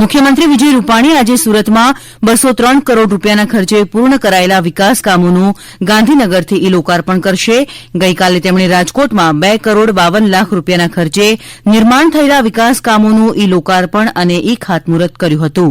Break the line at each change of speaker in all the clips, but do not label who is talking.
મુખ્યમંત્રી વિજય રૂપાણી આજે સુરતમાં બસો ત્રણ કરોડ રૂપિયાના ખર્ચે પૂર્ણ કરાયેલા વિકાસ કામોનું ગાંધીનગરથી ઇ લોકાર્પણ કરશે ગઇકાલે તેમણે રાજકોટમાં બે કરોડ બાવન લાખ રૂપિયાના ખર્ચે નિર્માણ થયેલા વિકાસ કામોનું ઇ લોકાર્પણ અને ઇ ખાતમુહૂર્ત કર્યું હતું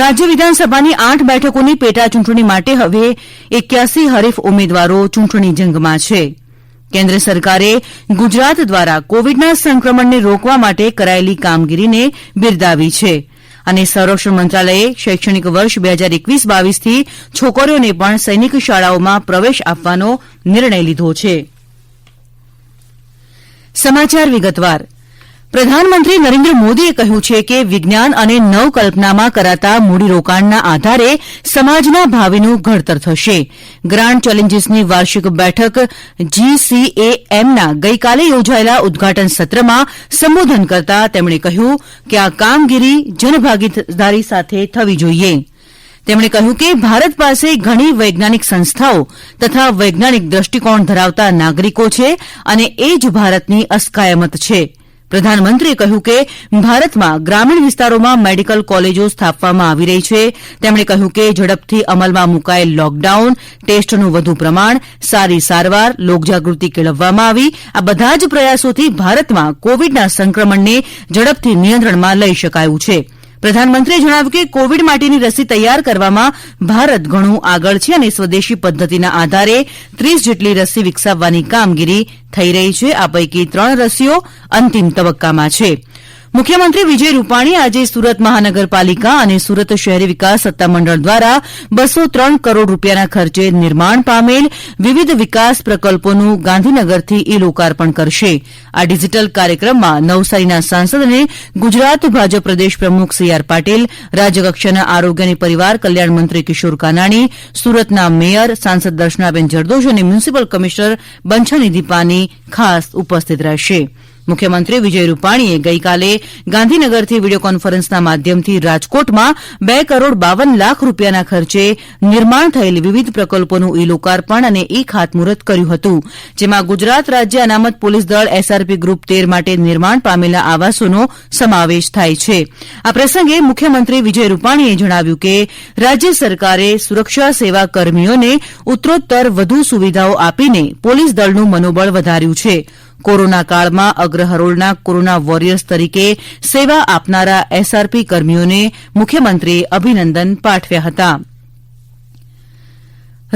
રાજ્ય વિધાનસભાની આઠ બેઠકોની પેટાચૂંટણી માટે હવે એક્યાસી હરીફ ઉમેદવારો ચૂંટણી જંગમાં છિં કેન્દ્ર સરકારે ગુજરાત દ્વારા કોવિડના સંક્રમણને રોકવા માટે કરાયેલી કામગીરીને બિરદાવી છે અને સંરક્ષણ મંત્રાલયે શૈક્ષણિક વર્ષ બે હજાર એકવીસ બાવીસથી છોકરીઓને પણ સૈનિક શાળાઓમાં પ્રવેશ આપવાનો નિર્ણય લીધો છે સમાચાર વિગતવાર પ્રધાનમંત્રી નરેન્દ્ર મોદીએ કહ્યું છે કે વિજ્ઞાન અને નવકલ્પનામાં કરાતા મૂડીરોકાણના આધારે સમાજના ભાવિનું ઘડતર થશે ગ્રાન્ડ ચેલેન્જીસની વાર્ષિક બેઠક જીસીએએમના ગઈકાલે યોજાયેલા ઉદઘાટન સત્રમાં સંબોધન કરતાં તેમણે કહ્યું કે આ કામગીરી જનભાગીદારી સાથે થવી જોઈએ તેમણે કહ્યું કે ભારત પાસે ઘણી વૈજ્ઞાનિક સંસ્થાઓ તથા વૈજ્ઞાનિક દ્રષ્ટિકોણ ધરાવતા નાગરિકો છે અને એ જ ભારતની અસ્કયામત છિ પ્રધાનમંત્રીએ કહ્યું કે ભારતમાં ગ્રામીણ વિસ્તારોમાં મેડિકલ કોલેજો સ્થાપવામાં આવી રહી છે તેમણે કહ્યું કે ઝડપથી અમલમાં મૂકાયેલ લોકડાઉન ટેસ્ટનું વધુ પ્રમાણ સારી સારવાર લોકજાગૃતિ કેળવવામાં આવી આ બધા જ પ્રયાસોથી ભારતમાં કોવિડના સંક્રમણને ઝડપથી નિયંત્રણમાં લઈ શકાયું છિં પ્રધાનમંત્રીએ જણાવ્યું કે કોવિડ માટેની રસી તૈયાર કરવામાં ભારત ઘણું આગળ છે અને સ્વદેશી પદ્ધતિના આધારે ત્રીસ જેટલી રસી વિકસાવવાની કામગીરી થઈ રહી છે આ પૈકી ત્રણ રસીઓ અંતિમ તબક્કામાં છિ મુખ્યમંત્રી વિજય રૂપાણી આજે સુરત મહાનગરપાલિકા અને સુરત શહેરી વિકાસ સત્તામંડળ દ્વારા બસો ત્રણ કરોડ રૂપિયાના ખર્ચે નિર્માણ પામેલ વિવિધ વિકાસ પ્રકલ્પોનું ગાંધીનગરથી ઇ લોકાર્પણ કરશે આ ડિજિટલ કાર્યક્રમમાં નવસારીના સાંસદ અને ગુજરાત ભાજપ પ્રદેશ પ્રમુખ સી આર પાટીલ રાજ્યકક્ષાના આરોગ્ય અને પરિવાર કલ્યાણ મંત્રી કિશોર કાનાણી સુરતના મેયર સાંસદ દર્શનાબેન જરદોશ અને મ્યુનિસિપલ કમિશનર બંછાનિધિ પાની ખાસ ઉપસ્થિત રહેશે મુખ્યમંત્રી વિજય રૂપાણીએ ગઇકાલે ગાંધીનગરથી વિડીયો કોન્ફરન્સના માધ્યમથી રાજકોટમાં બે કરોડ બાવન લાખ રૂપિયાના ખર્ચે નિર્માણ થયેલ વિવિધ પ્રકલ્પોનું ઇ લોકાર્પણ અને ઇ ખાતમુહૂર્ત કર્યું હતું જેમાં ગુજરાત રાજ્ય અનામત પોલીસ દળ એસઆરપી ગ્રુપ તેર માટે નિર્માણ પામેલા આવાસોનો સમાવેશ થાય છે આ પ્રસંગે મુખ્યમંત્રી વિજય રૂપાણીએ જણાવ્યું કે રાજ્ય સરકારે સુરક્ષા સેવા કર્મીઓને ઉત્તરોત્તર વધુ સુવિધાઓ આપીને પોલીસ દળનું મનોબળ વધાર્યું છિં કોરોના કાળમાં અગ્રહરોળના કોરોના વોરિયર્સ તરીકે સેવા આપનારા એસઆરપી કર્મીઓને મુખ્યમંત્રીએ અભિનંદન પાઠવ્યા હતા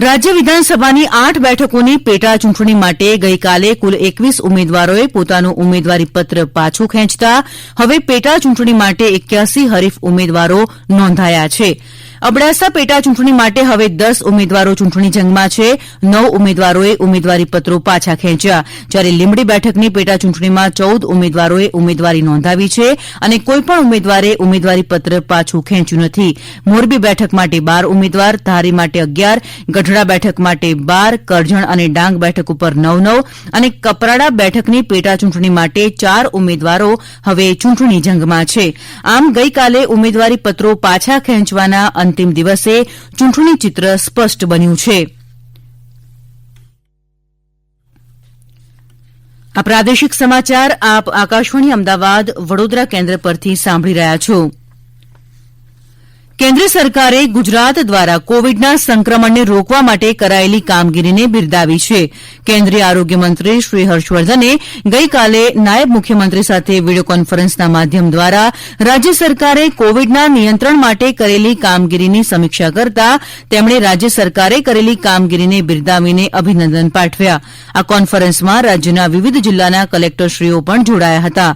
રાજ્ય વિધાનસભાની આઠ બેઠકોની પેટા ચૂંટણી માટે ગઈકાલે કુલ એકવીસ ઉમેદવારોએ પોતાનું ઉમેદવારીપત્ર પાછું ખેંચતા હવે પેટા ચૂંટણી માટે એક્યાસી હરીફ ઉમેદવારો નોંધાયા છિં અબડાસા પેટા ચૂંટણી માટે હવે દસ ઉમેદવારો ચૂંટણી જંગમાં છે નવ ઉમેદવારોએ ઉમેદવારીપત્રો પાછા ખેંચ્યા જ્યારે લીંબડી બેઠકની પેટા ચૂંટણીમાં ચૌદ ઉમેદવારોએ ઉમેદવારી નોંધાવી છે અને કોઇપણ ઉમેદવારે ઉમેદવારીપત્ર પાછું ખેંચ્યું નથી મોરબી બેઠક માટે બાર ઉમેદવાર ધારી માટે અગિયાર ગઢડા બેઠક માટે બાર કરજણ અને ડાંગ બેઠક ઉપર નવ નવ અને કપરાડા બેઠકની પેટા ચૂંટણી માટે ચાર ઉમેદવારો હવે ચૂંટણી જંગમાં છે આમ ગઈકાલે ઉમેદવારી પત્રો પાછા ખેંચવાના અંતિમ દિવસે ચૂંટણી ચિત્ર સ્પષ્ટ બન્યું છે આ પ્રાદેશિક સમાચાર આપ આકાશવાણી અમદાવાદ વડોદરા કેન્દ્ર પરથી સાંભળી રહ્યા છો કેન્દ્ર સરકારે ગુજરાત દ્વારા કોવિડના સંક્રમણને રોકવા માટે કરાયેલી કામગીરીને બિરદાવી છે કેન્દ્રીય આરોગ્યમંત્રી શ્રી હર્ષવર્ધને ગઈકાલે નાયબ મુખ્યમંત્રી સાથે વીડિયો કોન્ફરન્સના માધ્યમ દ્વારા રાજ્ય સરકારે કોવિડના નિયંત્રણ માટે કરેલી કામગીરીની સમીક્ષા કરતા તેમણે રાજ્ય સરકારે કરેલી કામગીરીને બિરદાવીને અભિનંદન પાઠવ્યા આ કોન્ફરન્સમાં રાજ્યના વિવિધ જિલ્લાના કલેક્ટરશ્રીઓ પણ જોડાયા હતા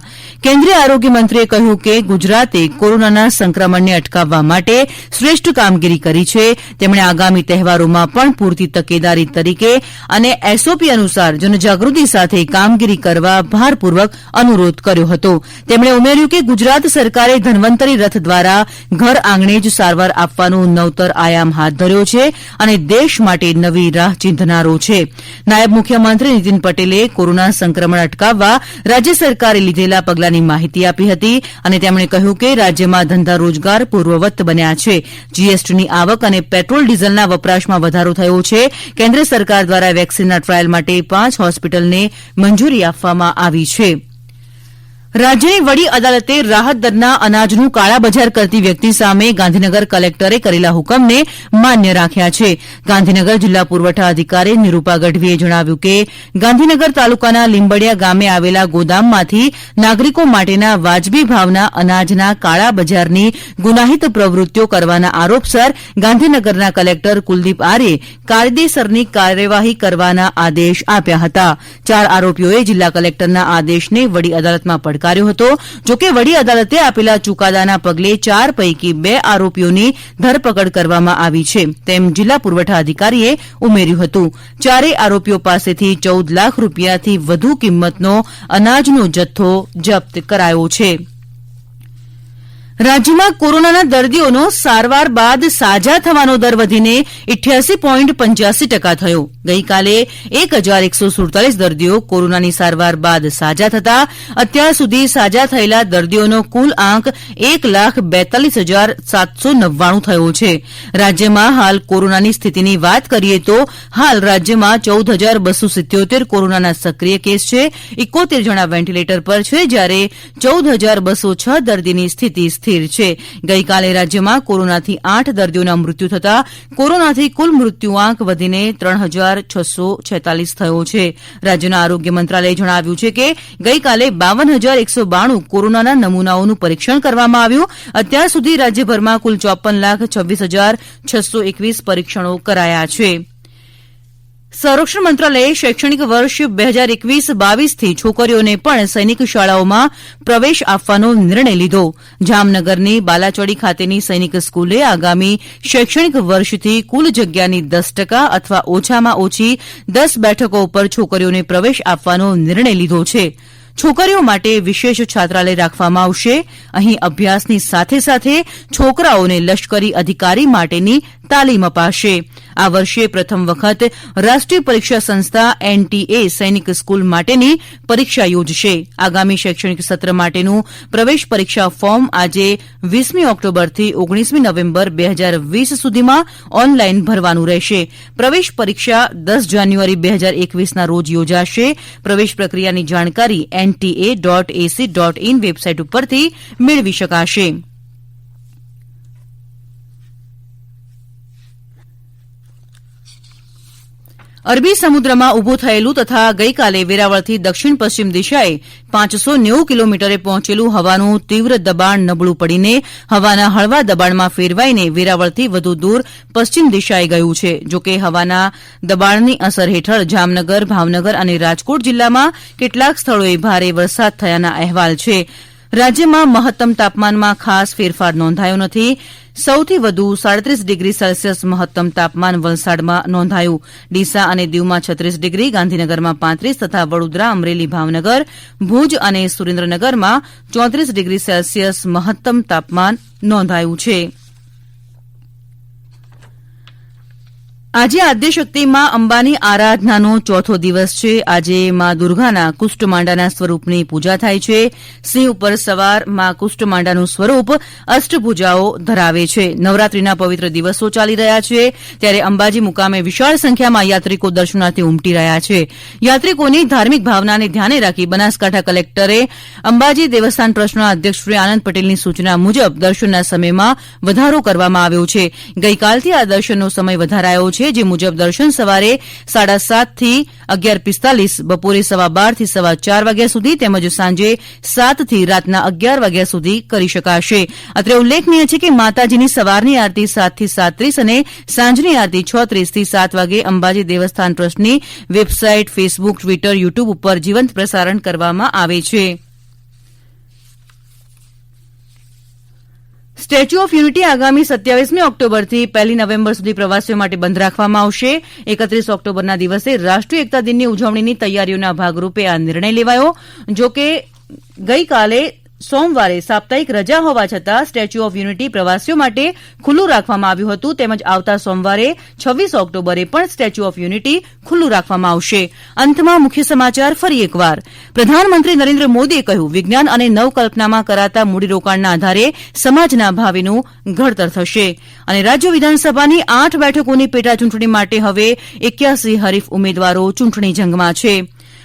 કેન્દ્રીય આરોગ્યમંત્રીએ કહ્યું કે ગુજરાતે કોરોનાના સંક્રમણને અટકાવવા માટે માટે શ્રેષ્ઠ કામગીરી કરી છે તેમણે આગામી તહેવારોમાં પણ પૂરતી તકેદારી તરીકે અને એસઓપી અનુસાર જનજાગૃતિ સાથે કામગીરી કરવા ભારપૂર્વક અનુરોધ કર્યો હતો તેમણે ઉમેર્યું કે ગુજરાત સરકારે ધન્વંતરી રથ દ્વારા ઘર આંગણે જ સારવાર આપવાનો નવતર આયામ હાથ ધર્યો છે અને દેશ માટે નવી રાહ ચીંધનારો છે નાયબ મુખ્યમંત્રી નીતિન પટેલે કોરોના સંક્રમણ અટકાવવા રાજ્ય સરકારે લીધેલા પગલાંની માહિતી આપી હતી અને તેમણે કહ્યું કે રાજ્યમાં ધંધા રોજગાર પૂર્વવત બન્યા બન્યા છે જીએસટીની આવક અને પેટ્રોલ ડીઝલના વપરાશમાં વધારો થયો છે કેન્દ્ર સરકાર દ્વારા વેક્સીનના ટ્રાયલ માટે પાંચ હોસ્પિટલને મંજૂરી આપવામાં આવી છિં અનાજ રાજ્યની વડી અદાલતે રાહત દરના અનાજનું કાળાબજાર કરતી વ્યક્તિ સામે ગાંધીનગર કલેક્ટરે કરેલા હુકમને માન્ય રાખ્યા છે ગાંધીનગર જિલ્લા પુરવઠા અધિકારી નિરૂપા ગઢવીએ જણાવ્યું કે ગાંધીનગર તાલુકાના લીંબડીયા ગામે આવેલા ગોદામમાંથી નાગરિકો માટેના વાજબી ભાવના અનાજના કાળાબજારની ગુનાહિત પ્રવૃત્તિઓ કરવાના આરોપસર ગાંધીનગરના કલેક્ટર કુલદીપ આર્યે કાયદેસરની કાર્યવાહી કરવાના આદેશ આપ્યા હતા ચાર આરોપીઓએ જિલ્લા કલેકટરના આદેશને વડી અદાલતમાં પડકાર્યો ફટકાર્યો હતો જોકે વડી અદાલતે આપેલા યુકાદાના પગલે ચાર પૈકી બે આરોપીઓની ધરપકડ કરવામાં આવી છે તેમ જિલ્લા પુરવઠા અધિકારીએ ઉમેર્યું હતું ચારેય આરોપીઓ પાસેથી ચૌદ લાખ રૂપિયાથી વધુ કિંમતનો અનાજનો જથ્થો જપ્ત કરાયો છે રાજ્યમાં કોરોનાના દર્દીઓનો સારવાર બાદ સાજા થવાનો દર વધીને ઇઠ્યાસી પોઇન્ટ પંચ્યાસી ટકા થયો ગઇકાલે એક હજાર એકસો સુડતાલીસ દર્દીઓ કોરોનાની સારવાર બાદ સાજા થતાં અત્યાર સુધી સાજા થયેલા દર્દીઓનો કુલ આંક એક લાખ બેતાલીસ હજાર સાતસો નવ્વાણું થયો છે રાજ્યમાં હાલ કોરોનાની સ્થિતિની વાત કરીએ તો હાલ રાજ્યમાં ચૌદ હજાર બસો સિત્યોતેર કોરોનાના સક્રિય કેસ છે ઇકોતેર જણા વેન્ટિલેટર પર છે જ્યારે ચૌદ હજાર બસો છ દર્દીની સ્થિતિ સ્થિર છે ગઇકાલે રાજ્યમાં કોરોનાથી આઠ દર્દીઓના મૃત્યુ થતાં કોરોનાથી કુલ મૃત્યુઆંક વધીને ત્રણ હજાર છસો છેતાલીસ થયો છે રાજ્યના આરોગ્ય મંત્રાલયે જણાવ્યું છે કે ગઈકાલે બાવન હજાર એકસો બાણું કોરોનાના નમૂનાઓનું પરીક્ષણ કરવામાં આવ્યું અત્યાર સુધી રાજ્યભરમાં કુલ ચોપ્પન લાખ છવ્વીસ હજાર છસો એકવીસ પરીક્ષણો કરાયા છિં સંરક્ષણ મંત્રાલયે શૈક્ષણિક વર્ષ બે હજાર એકવીસ બાવીસથી છોકરીઓને પણ સૈનિક શાળાઓમાં પ્રવેશ આપવાનો નિર્ણય લીધો જામનગરની બાલાયડી ખાતેની સૈનિક સ્કૂલે આગામી શૈક્ષણિક વર્ષથી કુલ જગ્યાની દસ ટકા અથવા ઓછામાં ઓછી દસ બેઠકો ઉપર છોકરીઓને પ્રવેશ આપવાનો નિર્ણય લીધો છે છોકરીઓ માટે વિશેષ છાત્રાલય રાખવામાં આવશે અહીં અભ્યાસની સાથે સાથે છોકરાઓને લશ્કરી અધિકારી માટેની તાલીમ અપાશે આ વર્ષે પ્રથમ વખત રાષ્ટ્રીય પરીક્ષા સંસ્થા એનટીએ સૈનિક સ્કૂલ માટેની પરીક્ષા યોજશે આગામી શૈક્ષણિક સત્ર માટેનું પ્રવેશ પરીક્ષા ફોર્મ આજે વીસમી ઓક્ટોબરથી ઓગણીસમી નવેમ્બર બે હજાર વીસ સુધીમાં ઓનલાઇન ભરવાનું રહેશે પ્રવેશ પરીક્ષા દસ જાન્યુઆરી બે હજાર એકવીસના રોજ યોજાશે પ્રવેશ પ્રક્રિયાની જાણકારી NTA dot ac dot in website ઉપરથી મેળવી શકાશે અરબી સમુદ્રમાં ઉભું થયેલું તથા ગઇકાલે વેરાવળથી દક્ષિણ પશ્ચિમ દિશાએ પાંચસો નેવું કિલોમીટરે પહોંચેલું હવાનું તીવ્ર દબાણ નબળું પડીને હવાના હળવા દબાણમાં ફેરવાઈને વેરાવળથી વધુ દૂર પશ્ચિમ દિશાએ ગયું છે જોકે હવાના દબાણની અસર હેઠળ જામનગર ભાવનગર અને રાજકોટ જિલ્લામાં કેટલાક સ્થળોએ ભારે વરસાદ થયાના અહેવાલ છે રાજ્યમાં મહત્તમ તાપમાનમાં ખાસ ફેરફાર નોંધાયો નથિ સૌથી વધુ સાડત્રીસ ડિગ્રી સેલ્સિયસ મહત્તમ તાપમાન વલસાડમાં નોંધાયું ડીસા અને દીવમાં છત્રીસ ડિગ્રી ગાંધીનગરમાં પાંત્રીસ તથા વડોદરા અમરેલી ભાવનગર ભુજ અને સુરેન્દ્રનગરમાં ચોત્રીસ ડિગ્રી સેલ્સિયસ મહત્તમ તાપમાન નોંધાયું હતું આજે આદ્યશક્તિ મા અંબાની આરાધનાનો ચોથો દિવસ છે આજે મા દુર્ગાના કુષ્ઠમાંડાના સ્વરૂપની પૂજા થાય છે સિંહ ઉપર સવાર મા કુષ્ટમાંડાનું સ્વરૂપ અષ્ટભુજાઓ ધરાવે છે નવરાત્રીના પવિત્ર દિવસો ચાલી રહ્યા છે ત્યારે અંબાજી મુકામે વિશાળ સંખ્યામાં યાત્રિકો દર્શનાર્થે ઉમટી રહ્યા છે યાત્રિકોની ધાર્મિક ભાવનાને ધ્યાને રાખી બનાસકાંઠા કલેક્ટરે અંબાજી દેવસ્થાન ટ્રસ્ટના અધ્યક્ષ શ્રી આનંદ પટેલની સૂચના મુજબ દર્શનના સમયમાં વધારો કરવામાં આવ્યો છે ગઈકાલથી આ દર્શનનો સમય વધારાયો છે છે જે મુજબ દર્શન સવારે સાડા સાતથી અગિયાર પિસ્તાલીસ બપોરે સવા બારથી સવા ચાર વાગ્યા સુધી તેમજ સાંજે સાતથી રાતના અગિયાર વાગ્યા સુધી કરી શકાશે અત્રે ઉલ્લેખનીય છે કે માતાજીની સવારની આરતી સાતથી સાત્રીસ અને સાંજની આરતી છ ત્રીસથી સાત વાગે અંબાજી દેવસ્થાન ટ્રસ્ટની વેબસાઇટ ફેસબુક ટ્વિટર યુટ્યુબ ઉપર જીવંત પ્રસારણ કરવામાં આવે છે સ્ટેચ્યુ ઓફ યુનિટી આગામી સત્યાવીસમી ઓક્ટોબરથી પહેલી નવેમ્બર સુધી પ્રવાસીઓ માટે બંધ રાખવામાં આવશે એકત્રીસ ઓક્ટોબરના દિવસે રાષ્ટ્રીય એકતા દિનની ઉજવણીની તૈયારીઓના ભાગરૂપે આ નિર્ણય લેવાયો છે જોકે ગઇકાલે તા સોમવારે સાપ્તાહિક રજા હોવા છતાં સ્ટેચ્યુ ઓફ યુનિટી પ્રવાસીઓ માટે ખુલ્લું રાખવામાં આવ્યું હતું તેમજ આવતા સોમવારે છવ્વીસ ઓક્ટોબરે પણ સ્ટેચ્યુ ઓફ યુનિટી ખુલ્લું રાખવામાં આવશે અંતમાં મુખ્ય સમાચાર ફરી એકવાર પ્રધાનમંત્રી નરેન્દ્ર મોદીએ કહ્યું વિજ્ઞાન અને નવકલ્પનામાં કરાતા મૂડીરોકાણના આધારે સમાજના ભાવિનું ઘડતર થશે અને રાજ્ય વિધાનસભાની આઠ બેઠકોની પેટા ચૂંટણી માટે હવે એક્યાસી હરીફ ઉમેદવારો ચૂંટણી જંગમાં છિં